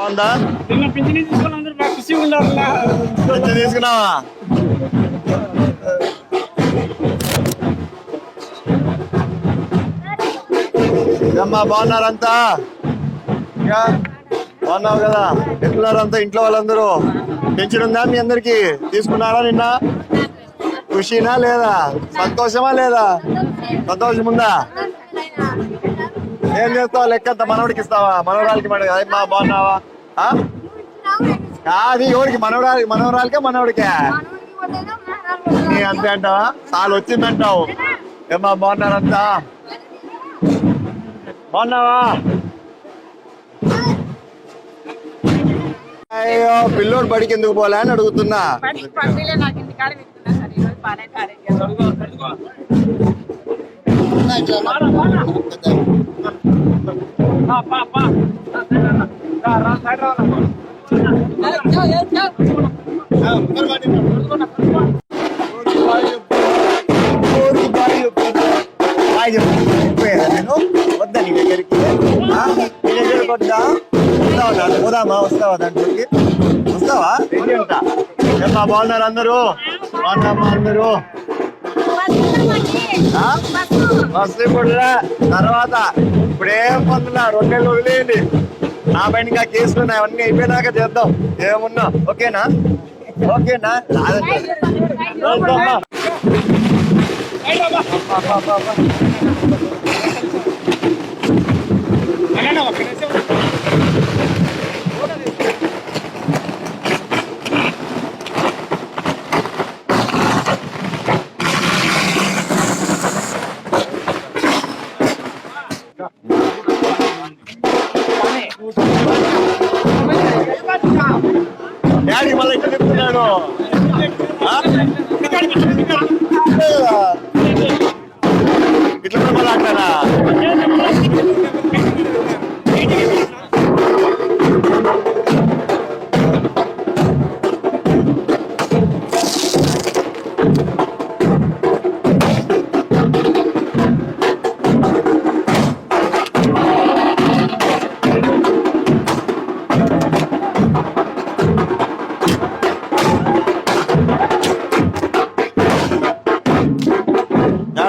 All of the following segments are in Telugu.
బాగుందా? నిన్న పింఛనీ తీసుకుని అందరూ బాగా ఖుషిగా ఉన్నారు. తీసుకున్నావా బాగున్నారంతా ఇంకా బాగున్నావు కదా? ఎట్లున్నారంతా ఇంట్లో వాళ్ళందరూ? పెన్షన్ ఉందా మీ అందరికి? తీసుకున్నారా నిన్న? ఖుషినా లేదా? సంతోషమా లేదా? సంతోషం ఉందా? ఏం చేస్తావు? లెక్కంత మనవడికి ఇస్తావా? మనవరాలకి మన అమ్మా బాగున్నావా? ఆ? కాదు ఎవరికి? మనవరాలి మనవరాలికే మనవడికే? నీ అంతే అంటావా? చాలు వచ్చిందంటావు. ఏమ్మా బాగున్నారంతా? బాగున్నావా? అయ్యో పిల్లోడు బడికి ఎందుకు పోలే అని అడుగుతున్నా. నాకు ఇంటికాడ వింటున్నా సార్ ఈరోజు బాగానే కార్యం ఊరికి బాయ్ చెప్పు. బాయ్ చెప్పు. వెళ్ళిపోయారా నేను వద్దా నీ దగ్గరికి వద్దా వస్తావా? పోదామా వస్తావా దాంట్లోకి వస్తావా ఏమ్మా బాగున్నారు అందరూ బాగున్నామ్మా అందరూ? బస్సు ఇప్పుడు. తర్వాత ఇప్పుడేం ఏం రెండు నెలలు వదిలేయండి. నా పైన ఇంకా కేసులు ఉన్నాయి. అవన్నీ అయిపోయినాక చేద్దాం. ఏమున్నా? ఓకేనా? ఓకేనా? రాదండి ಗಾಡಿ ಮನೆ ನಾನು?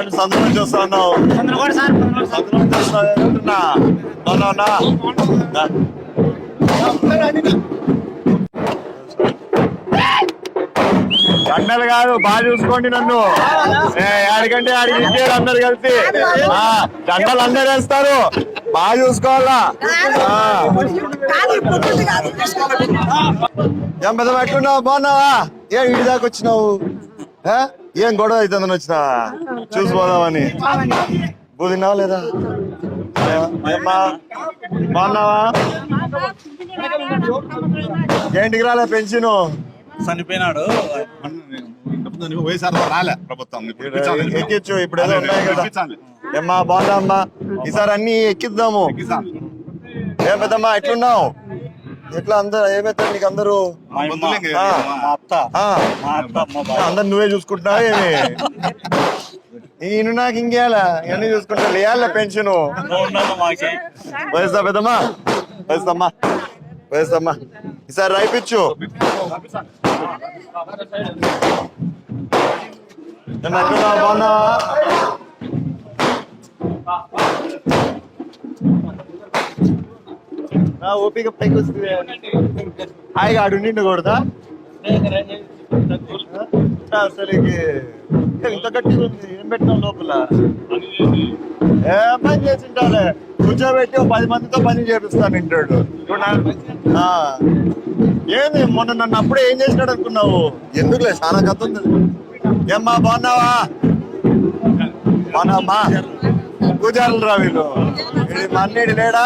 నుంచి వస్తా అంటున్నా బాగున్నావునా? దా. దండలు కాదు బాగా చూసుకోండి నన్ను. ఏ, ఆడికంటే ఆడికి ఇచ్చారు అందరు కలిసి. ఆ, దండలు అందరు వేస్తారు. బాగా చూసుకోవాలా. ఏం పెద్ద ఎట్లున్నావు బాగున్నావా? ఏం ఇంటి దాకా వచ్చినావు? ఏ? గొడవ అవుతుందని వచ్చినావా చూసిపోదామని బూ తిన్నావా లేదా? బాగున్నావా? ఏంటికి రాలే పెన్షన్? చనిపోయినాడు. వైఎస్ఆర్ రాలే ప్రభుత్వం. ఇప్పుడు ఇప్పించాలి. ఎక్కించు ఇప్పుడు ఏదో ఉన్నాయి కదా. ఏమ్మా బాగున్నామ్మా ఈసారి అన్ని ఎక్కిద్దాము. ఏం పెద్దమ్మా ఎట్లున్నావు? ఎట్లా అందరు ఏమైతే నీకు అందరూ. అందరు నువ్వే చూసుకుంటున్నావా ఏమి? ఈయన నాకు ఇంకేలా? ఇవన్నీ చూసుకుంటా లేయాల పెన్షన్. వయసుదా పెద్దమ్మా? వయసుదమ్మా వయసుదమ్మా ఈసారి రాయిపించు నా ఓపిక పైకి వస్తుంది హాయిగా ఆడు నిండు కొడతా. అసలు ఇంత గట్టిగా ఉంది ఏం పెట్టినాం లోపల? ఏం పని చేసి ఉంటాలే కూర్చోబెట్టి పది మందితో పని చేపిస్తాను ఇంటాడు ఆ. ఏంది మొన్న నన్ను అప్పుడే ఏం చేసినాడు అనుకున్నావు? ఎందుకులే చాలా కథ ఉంది. ఏమ్మా బాగున్నావా? బాగున్నావమ్మా పూజారులు రా వీళ్ళు. మా అన్నిటి లేడా?